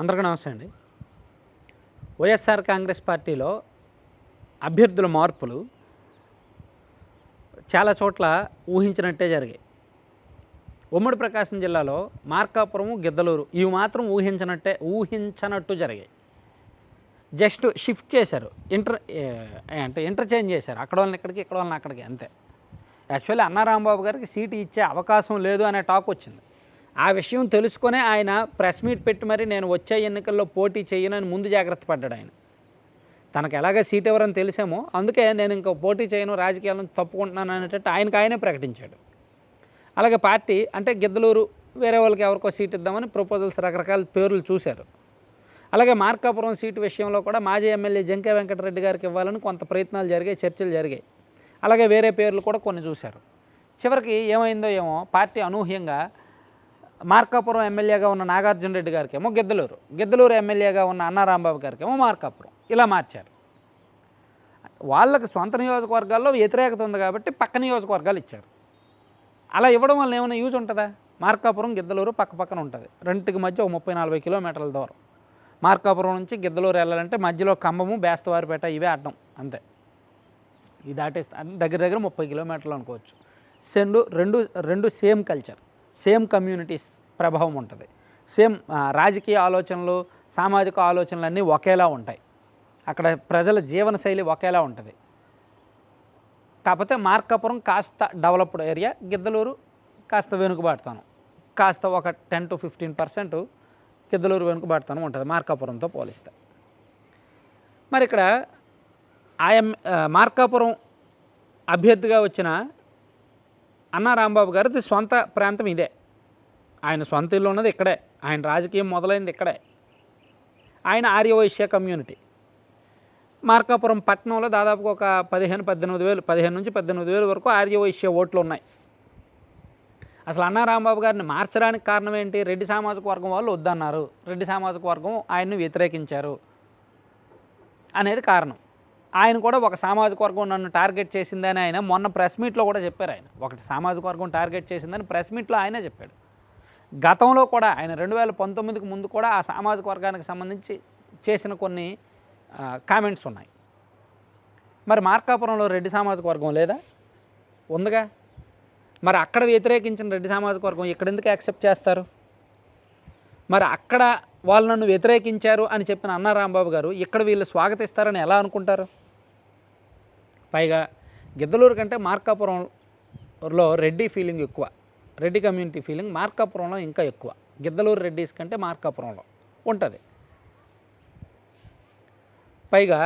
అందరికీ నమస్తే అండి. వైఎస్ఆర్ కాంగ్రెస్ పార్టీలో అభ్యర్థుల మార్పులు చాలా చోట్ల ఊహించినట్టే జరిగాయి. ఉమ్మడి ప్రకాశం జిల్లాలో మార్కాపురం గిద్దలూరు ఇవి మాత్రం ఊహించినట్టే ఊహించనట్టు జరిగాయి. జస్ట్ షిఫ్ట్ చేశారు. ఇంటర్ అంటే ఇంటర్చేంజ్ చేశారు. అక్కడ వాళ్ళని ఇక్కడికి ఇక్కడ వాళ్ళని అక్కడికి అంతే. యాక్చువల్లీ అన్నారాంబాబు గారికి సీటు ఇచ్చే అవకాశం లేదు అనే టాక్ వచ్చింది. ఆ విషయం తెలుసుకునే ఆయన ప్రెస్ మీట్ పెట్టి మరి నేను వచ్చే ఎన్నికల్లో పోటీ చేయనని ముందు జాగ్రత్త పడ్డాడు ఆయన. తనకు ఎలాగ సీట్ ఎవరని తెలిసామో అందుకే నేను ఇంకా పోటీ చేయను రాజకీయాలను తప్పుకుంటున్నాను అనేటట్టు ఆయనకు ఆయనే ప్రకటించాడు. అలాగే పార్టీ అంటే గిద్దలూరు వేరే వాళ్ళకి ఎవరికో సీట్ ఇద్దామని ప్రపోజల్స్ రకరకాల పేర్లు చూశారు. అలాగే మార్కాపురం సీటు విషయంలో కూడా మాజీ ఎమ్మెల్యే జంకే వెంకటరెడ్డి గారికి ఇవ్వాలని కొంత ప్రయత్నాలు జరిగాయి చర్చలు జరిగాయి. అలాగే వేరే పేర్లు కూడా కొన్ని చూశారు. చివరికి ఏమైందో ఏమో పార్టీ అనూహ్యంగా మార్కాపురం ఎమ్మెల్యేగా ఉన్న నాగార్జున రెడ్డి గారికి ఏమో గిద్దలూరు. గిద్దలూరు ఎమ్మెల్యేగా ఉన్న అన్నారాంబాబు గారికి ఏమో మార్కాపురం. ఇలా మార్చారు. వాళ్ళకి సొంత నియోజకవర్గాల్లో వ్యతిరేకత ఉంది కాబట్టి పక్క నియోజకవర్గాలు ఇచ్చారు. అలా ఇవ్వడం వల్ల ఏమైనా యూజ్ ఉంటుందా? మార్కాపురం గిద్దలూరు పక్క పక్కన ఉంటుంది. రెంటికి మధ్య ఒక ముప్పై నలభై కిలోమీటర్ల దూరం. మార్కాపురం నుంచి గిద్దలూరు వెళ్ళాలంటే మధ్యలో కంబము బేస్తవారిపేట ఇవే అడ్డం. అంతే. ఇది దాటేస్తే దగ్గర దగ్గర ముప్పై కిలోమీటర్లు అనుకోవచ్చు. సెండు రెండు రెండు సేమ్ కల్చర్. సేమ్ కమ్యూనిటీస్ ప్రభావం ఉంటుంది. సేమ్ రాజకీయ ఆలోచనలు సామాజిక ఆలోచనలు అన్నీ ఒకేలా ఉంటాయి. అక్కడ ప్రజల జీవనశైలి ఒకేలా ఉంటుంది. కాకపోతే మార్కాపురం కాస్త డెవలప్డ్ ఏరియా గిద్దలూరు కాస్త వెనుకబాటుతాను. కాస్త ఒక ten to fifteen percent Giddalur వెనుకబాటుతాను ఉంటుంది మార్కాపురంతో పోలిస్తే. మరి ఇక్కడ ఆయమ్ మార్కాపురం అభ్యర్థిగా వచ్చిన అన్నా రాంబాబు గారిది సొంత ప్రాంతం ఇదే. ఆయన సొంత ఇల్లు ఉన్నది ఇక్కడే. ఆయన రాజకీయం మొదలైంది ఇక్కడే. ఆయన ఆర్యవైశ్య కమ్యూనిటీ. మార్కాపురం పట్టణంలో దాదాపుగా ఒక పదిహేను పద్దెనిమిది వేలు పదిహేను నుంచి పద్దెనిమిది వేలు వరకు ఆర్యవైశ్య ఓట్లు ఉన్నాయి. అసలు అన్నా రాంబాబు గారిని మార్చడానికి కారణం ఏంటి? రెడ్డి సామాజిక వర్గం వాళ్ళు వద్దన్నారు. రెడ్డి సామాజిక వర్గం ఆయన్ని వ్యతిరేకించారు. అనేది కారణం. ఆయన కూడా ఒక సామాజిక వర్గం నన్ను టార్గెట్ చేసిందని ఆయన మొన్న ప్రెస్ మీట్లో కూడా చెప్పారు ఆయన. ఒకటి సామాజిక వర్గం టార్గెట్ చేసిందని ప్రెస్ మీట్లో ఆయనే చెప్పాడు. గతంలో కూడా ఆయన రెండు వేల పంతొమ్మిదికి ముందు కూడా ఆ సామాజిక వర్గానికి సంబంధించి చేసిన కొన్ని కామెంట్స్ ఉన్నాయి. మరి మార్కాపురంలో రెడ్డి సామాజిక వర్గం లేదా? ఉందిగా? మరి అక్కడ వ్యతిరేకించిన రెడ్డి సామాజిక వర్గం ఇక్కడ ఎందుకు యాక్సెప్ట్ చేస్తారు? మరి అక్కడ వాళ్ళు నన్ను వ్యతిరేకించారు అని చెప్పిన అన్న రాంబాబు గారు ఇక్కడ వీళ్ళు స్వాగతిస్తారని ఎలా అనుకుంటారు? పైగా గిద్దలూరు కంటే మార్కాపురంలో రెడ్డి ఫీలింగ్ ఎక్కువ. రెడ్డి కమ్యూనిటీ ఫీలింగ్ మార్కాపురంలో ఇంకా ఎక్కువ. గిద్దలూరు రెడ్డిస్ కంటే మార్కాపురంలో ఉంటుంది. పైగా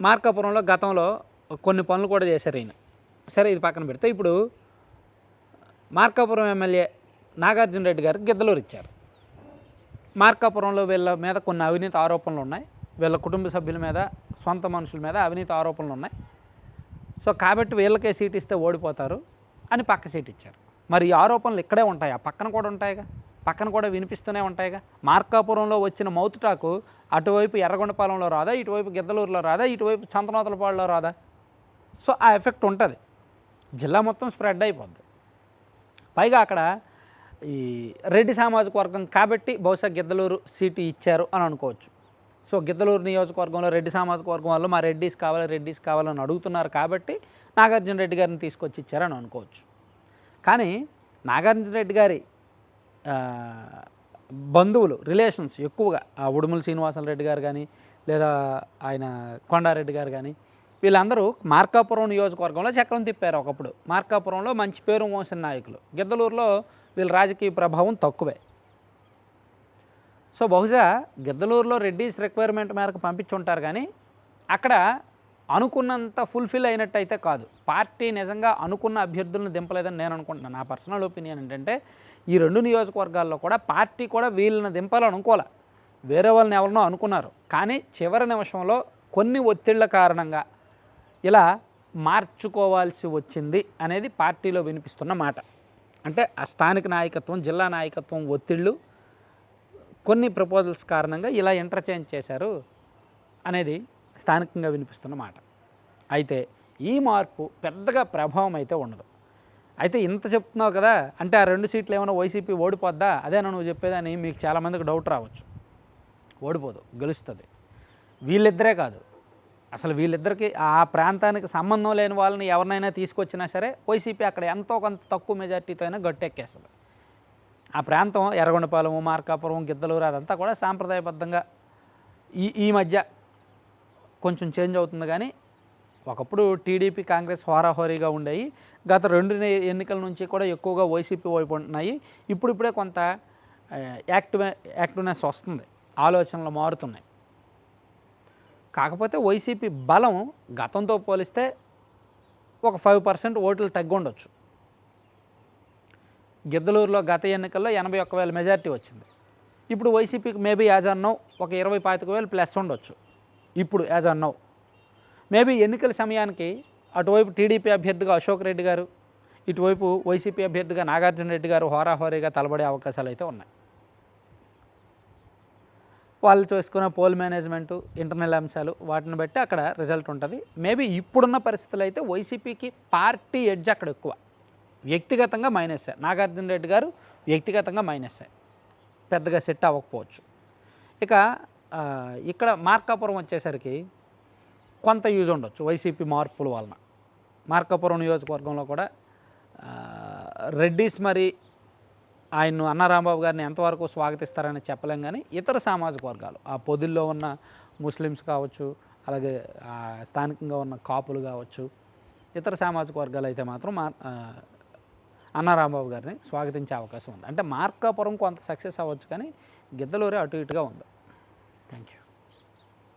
మార్కాపురంలో గతంలో కొన్ని పనులు కూడా చేశారు ఈయన. సరే ఇది పక్కన పెడితే ఇప్పుడు మార్కాపురం ఎమ్మెల్యే నాగార్జున రెడ్డి గారికి గిద్దలూరు ఇచ్చారు. మార్కాపురంలో వీళ్ళ మీద కొన్ని అవినీతి ఆరోపణలు ఉన్నాయి. వీళ్ళ కుటుంబ సభ్యుల మీద సొంత మనుషుల మీద అవినీతి ఆరోపణలు ఉన్నాయి. సో కాబట్టి వీళ్ళకే సీట్ ఇస్తే ఓడిపోతారు అని పక్క సీట్ ఇచ్చారు. మరి ఈ ఆరోపణలు ఇక్కడే ఉంటాయి? ఆ పక్కన కూడా ఉంటాయిగా? పక్కన కూడా వినిపిస్తూనే ఉంటాయిగా? మార్కాపురంలో వచ్చిన మౌతుటాకు అటువైపు ఎర్రగొండపాలెంలో రాదా? ఇటువైపు గిద్దలూరులో రాదా? ఇటువైపు చంతనోతలపాడులో రాదా? సో ఆ ఎఫెక్ట్ ఉంటుంది. జిల్లా మొత్తం స్ప్రెడ్ అయిపోద్ది. పైగా అక్కడ ఈ రెడ్డి సామాజిక వర్గం కాబట్టి బహుశా గిద్దలూరు సీటు ఇచ్చారు అని అనుకోవచ్చు. సో గిద్దలూరు నియోజకవర్గంలో రెడ్డి సామాజిక వర్గం వాళ్ళు మా రెడ్డిస్ కావాలి రెడ్డిస్ కావాలని అడుగుతున్నారు కాబట్టి నాగార్జున రెడ్డి గారిని తీసుకొచ్చి ఇచ్చారని అనుకోవచ్చు. కానీ నాగార్జున రెడ్డి గారి బంధువులు రిలేషన్స్ ఎక్కువగా ఆ ఉడుముల శ్రీనివాసన్ రెడ్డి గారు కానీ లేదా ఆయన కొండారెడ్డి గారు కానీ వీళ్ళందరూ మార్కాపురం నియోజకవర్గంలో చక్రం తిప్పారు ఒకప్పుడు. మార్కాపురంలో మంచి పేరు మోసిన నాయకులు. గిద్దలూరులో వీళ్ళ రాజకీయ ప్రభావం తక్కువే. సో బహుశా గిద్దలూరులో రెడ్డీస్ రిక్వైర్మెంట్ మేరకు పంపించుంటారు కానీ అక్కడ అనుకున్నంత ఫుల్ఫిల్ అయినట్టయితే కాదు. పార్టీ నిజంగా అనుకున్న అభ్యర్థులను దింపలేదని నేను అనుకుంటున్నాను. నా పర్సనల్ ఒపీనియన్ ఏంటంటే ఈ రెండు నియోజకవర్గాల్లో కూడా పార్టీ కూడా వీళ్ళని దింపాలని అనుకోలే వేరే వాళ్ళని ఎవరినో అనుకున్నారు. కానీ చివరి నిమిషంలో కొన్ని ఒత్తిళ్ళ కారణంగా ఇలా మార్చుకోవాల్సి వచ్చింది అనేది పార్టీలో వినిపిస్తున్న మాట. అంటే ఆ స్థానిక నాయకత్వం జిల్లా నాయకత్వం ఒత్తిళ్ళు కొన్ని ప్రపోజల్స్ కారణంగా ఇలా ఇంటర్చేంజ్ చేశారు అనేది స్థానికంగా వినిపిస్తున్న మాట. అయితే ఈ మార్పు పెద్దగా ప్రభావం అయితే ఉండదు. అయితే ఇంత చెప్తున్నావు కదా అంటే ఆ రెండు సీట్లు ఏమైనా వైసీపీ ఓడిపోద్దా? అదేనా నువ్వు చెప్పేదని మీకు చాలామందికి డౌట్ రావచ్చు. ఓడిపోదు గెలుస్తుంది. వీళ్ళిద్దరే కాదు. అసలు వీళ్ళిద్దరికి ఆ ప్రాంతానికి సంబంధం లేని వాళ్ళని ఎవరినైనా తీసుకొచ్చినా సరే వైసీపీ అక్కడ ఎంతో కొంత తక్కువ మెజార్టీతో అయినా గట్టెక్కేస్తుంది. ఆ ప్రాంతం ఎర్రగొండపాలెం మార్కాపురం గిద్దలూరు అదంతా కూడా సాంప్రదాయబద్ధంగా ఈ ఈ మధ్య కొంచెం చేంజ్ అవుతుంది. కానీ ఒకప్పుడు టీడీపీ కాంగ్రెస్ హోరాహోరీగా ఉండేవి గత రెండు ఎన్నికల నుంచి కూడా ఎక్కువగా వైసీపీ వైపు ఉంటున్నాయి. ఇప్పుడిప్పుడే కొంత యాక్టివ్ యాక్టివ్నెస్ వస్తుంది. ఆలోచనలు మారుతున్నాయి. కాకపోతే వైసీపీ బలం గతంతో పోలిస్తే ఒక ఫైవ్ పర్సెంట్ ఓట్లు తగ్గుండొచ్చు గిద్దలూరులో గత ఎన్నికల్లో ఎనభై ఒక్క వేల మెజార్టీ వచ్చింది. ఇప్పుడు వైసీపీకి మేబీ యాజ్ అన్నో ఒక ఇరవై పాతిక వేలు ప్లస్ ఉండొచ్చు. ఇప్పుడు యాజ్ అన్నో మేబీ ఎన్నికల సమయానికి అటువైపు టీడీపీ అభ్యర్థిగా అశోక్ రెడ్డి గారు ఇటువైపు వైసీపీ అభ్యర్థిగా నాగార్జున రెడ్డి గారు హోరాహోరీగా తలబడే అవకాశాలు అయితే ఉన్నాయి. వాళ్ళు చేసుకున్న పోల్ మేనేజ్మెంటు ఇంటర్నల్ అంశాలు వాటిని బట్టి అక్కడ రిజల్ట్ ఉంటుంది. మేబీ ఇప్పుడున్న పరిస్థితులు అయితే వైసీపీకి పార్టీ ఎడ్జ్ అక్కడ ఎక్కువ. వ్యక్తిగతంగా మైనస్ నాగార్జున రెడ్డి గారు వ్యక్తిగతంగా మైనస్ పెద్దగా సెట్ అవ్వకపోవచ్చు. ఇక ఇక్కడ మార్కాపురం వచ్చేసరికి కొంత యూజ్ ఉండొచ్చు వైసీపీ మార్పుల వలన. మార్కాపురం నియోజకవర్గంలో కూడా రెడ్డిస్ మరి ఆయన్ను అన్నారాంబాబు గారిని ఎంతవరకు స్వాగతిస్తారని చెప్పలేం కానీ ఇతర సామాజిక వర్గాలు ఆ పొదుల్లో ఉన్న ముస్లిమ్స్ కావచ్చు అలాగే స్థానికంగా ఉన్న కాపులు కావచ్చు ఇతర సామాజిక వర్గాలు అయితే మాత్రం మా అన్నారాంబాబు గారిని స్వాగతించే అవకాశం ఉంది. అంటే మార్కాపురం కొంత సక్సెస్ అవ్వచ్చు కానీ గిద్దలూరి అటు ఇటుగా ఉంది. Thank you